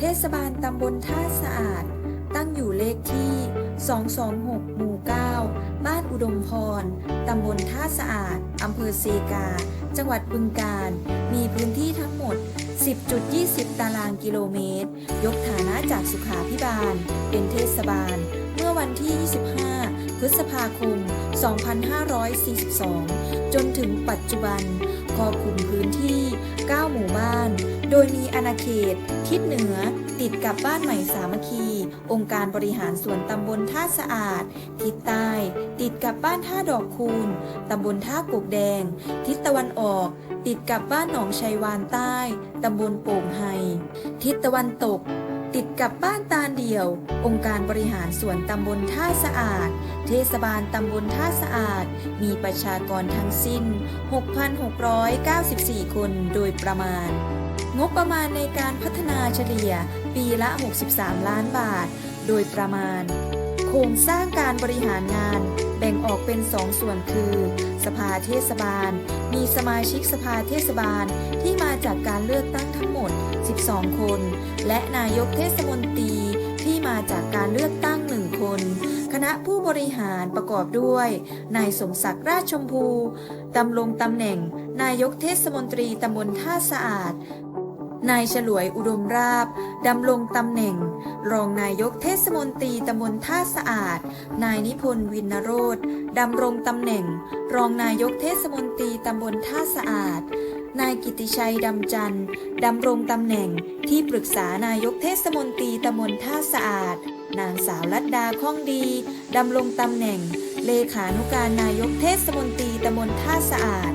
เทศบาลตำบลท่าสะอาด ตั้งอยู่เลขที่ 226 หมู่ 9 บ้านอุดมพร ตำบลท่าสะอาด อำเภอเซกา จังหวัดบึงกาฬ มีพื้นที่ทั้งหมด 10.20 ตารางกิโลเมตร ยกฐานะจากสุขาพิบาล เป็นเทศบาล เมื่อวันที่ 25 พฤษภาคม 2542 จนถึงปัจจุบันครอบคลุมพื้นที่ 9 หมู่บ้าน โดยมีอาณาเขต ทิศเหนือ ติดกับบ้านใหม่สามัคคี องค์การบริหารส่วนตำบลท่าสะอาด ทิศใต้ ติดกับบ้านท่าดอกคูณตำบลท่ากกแดง ทิศตะวันออก ติดกับบ้านหนองชัยวานใต้ตำบลโป่งไฮทิศตะวันตกติดกับบ้านตาลเดี่ยว องค์การบริหารส่วนตำบลท่าสะอาด เทศบาลตำบลท่าสะอาด มีประชากรทั้งสิ้น 6,694 คนโดยประมาณ งบประมาณในการพัฒนาเฉลี่ยปีละ 63 ล้านบาท โดยประมาณ โครงสร้างการบริหารงาน แบ่งออกเป็น 2 ส่วนคือ สภาเทศบาล มีสมาชิกสภาเทศบาลที่มาจากการเลือกตั้งทั้งหมด 12 คน และนายกเทศมนตรีที่มาจากการเลือกตั้ง1คน คณะผู้บริหารประกอบด้วย นายสมศักดิ์ราชชมพูดำรงตำแหน่ง นายกเทศมนตรีตำบลท่าสะอาด นายฉลวยอุดมราบดำรงตำแหน่ง รองนายกเทศมนตรีตำบลท่าสะอาด นายนิพนธ์วินโรธดำรงตำแหน่ง รองนายกเทศมนตรีตำบลท่าสะอาด นายกิติชัยดำจันทร์ดำรงตำแหน่ง ที่ปรึกษานายกเทศมนตรีตำบลท่าสะอาด นางสาวลัดดาข้องดีดำรงตำแหน่ง เลขานุการนายกเทศมนตรีตำบลท่าสะอาด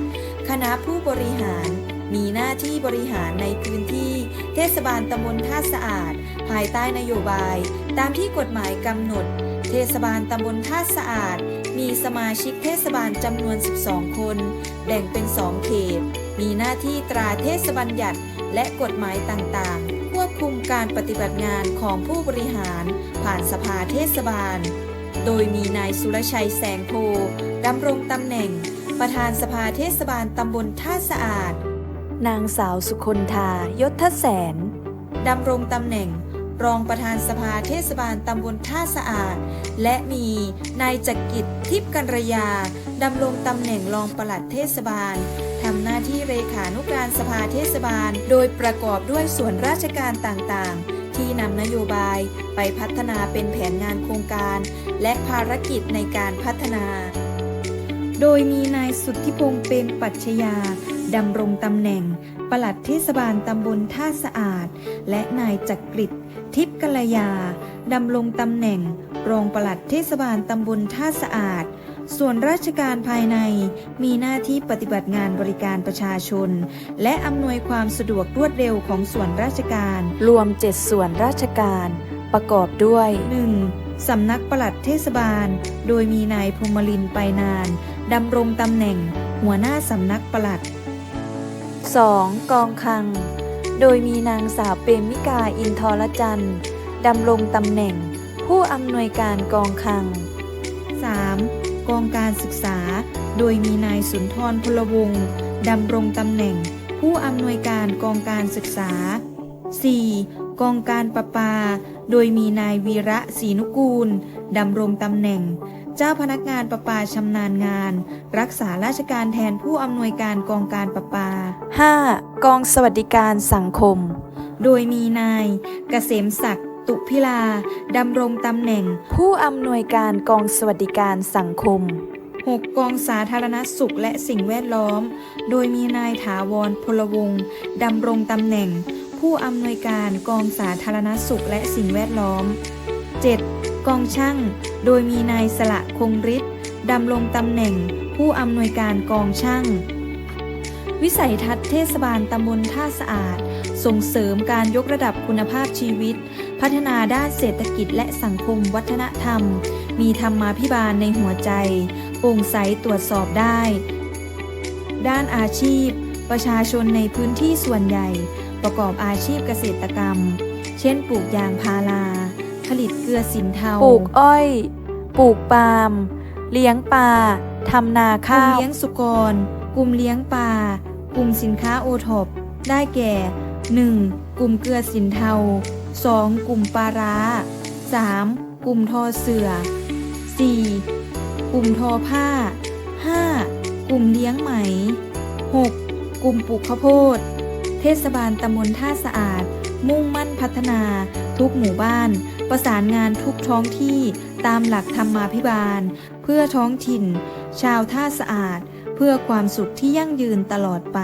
คณะผู้บริหาร มีหน้าที่บริหารในพื้นที่ เทศบาลตำบลท่าสะอาด ภายใต้นโยบาย ตามที่กฎหมายกำหนด เทศบาลตำบลท่าสะอาด มีสมาชิกเทศบาลจำนวน 12 คน แบ่งเป็น 2 เขต มีหน้าที่ตราเทศบัญญัติและกฎหมายต่างๆ ควบคุมการปฏิบัติงานของผู้บริหาร ผ่านสภาเทศบาล โดยมีนายสุรชัยแสงโพดำรงตำแหน่ง ประธานสภาเทศบาลตำบลท่าสะอาด นางสาวสุคนธายศทแสนดำรงตำแหน่งรองประธานสภาเทศบาลตำบลท่าสะอาด และมีนายจักริดทิพย์กัญรยาดำรงตำแหน่งรองปลัดเทศบาลทำหน้าที่เลขานุการสภาเทศบาล โดยประกอบด้วยส่วนราชการต่างๆ ที่นำนโยบายไปพัฒนาเป็นแผนงานโครงการ และภารกิจในการพัฒนา โดยมีนายสุทธิพงษ์เปรมปรัชญา ดำรงตำแหน่ง ปลัดเทศบาลตำบลท่าสะอาด และนายจักริดทิพย์กัลยา ดำรงตำแหน่ง รองปลัดเทศบาลตำบลท่าสะอาด ส่วนราชการภายในมีหน้าที่ปฏิบัติงานบริการประชาชน และอำนวยความสะดวกรวดเร็วของส่วนราชการ รวม 7 ส่วนราชการ ประกอบด้วย 1. สำนักปลัดเทศบาล โดยมีนายพรหมลินไปนานดำรงตำแหน่ง หัวหน้าสำนักปลัด 2. กองคัง โดยมีนางสาวเปรมิกาอินทรจันทร์ดำรงตำแหน่ง ผู้อำนวยการกองคัง 3. กองการศึกษา โดยมีนายสุนทรพลวงศ์ดำรงตำแหน่ง ผู้อำนวยการกองการศึกษา 4. กองการประปา โดยมีนายวีระศรีนุกูลดำรงตำแหน่ง เจ้าพนักงานประปาชำนาญงาน รักษาราชการแทนผู้อำนวยการกองการประปา 5. กองสวัสดิการสังคม โดยมีนายเกษมศักดิ์ตุพิลาดำรงตำแหน่ง ผู้อำนวยการกองสวัสดิการสังคม 6. กองสาธารณสุขและสิ่งแวดล้อม โดยมีนายถาวรพลวงศ์ดำรงตำแหน่ง ผู้อำนวยการกองสาธารณสุขและสิ่งแวดล้อม 7. กองช่าง โดยมีนายสละคงฤทธิ์ดำรงตำแหน่งผู้อำนวยการกองช่าง วิสัยทัศน์เทศบาลตำบลท่าสะอาด ส่งเสริมการยกระดับคุณภาพชีวิต พัฒนาด้านเศรษฐกิจและสังคมวัฒนธรรม มีธรรมาภิบาลในหัวใจโปร่งใสตรวจสอบได้ ด้านอาชีพ ประชาชนในพื้นที่ส่วนใหญ่ ประกอบอาชีพเกษตรกรรม เช่นปลูกยางพารา ผลิตเกลือสินเทา ปลูกอ้อย ปลูกปาล์ม เลี้ยงปลาทำนากลุ่ข้ามวเลี้ยงสุกร กลุ่มเลี้ยงปลา กลุ่มสินค้าโอท็อป ได้แก่ 1. กลุ่มเกลือสินเทา 2. กลุ่มปลาร้า 3. กลุ่มทอเสือ 4. กลุ่มทอผ้า 5. กลุ่มเลี้ยงไหม 6. กลุ่มปลูกข้าวโพด เทศบาลตำบลท่าสะอาด มุ่งมั่นพัฒนา ทุกหมู่บ้าน ประสานงานทุกท้องที่ตามหลักธรรมาภิบาล เพื่อท้องถิ่น ชาวท่าสะอาด เพื่อความสุขที่ยั่งยืนตลอดไป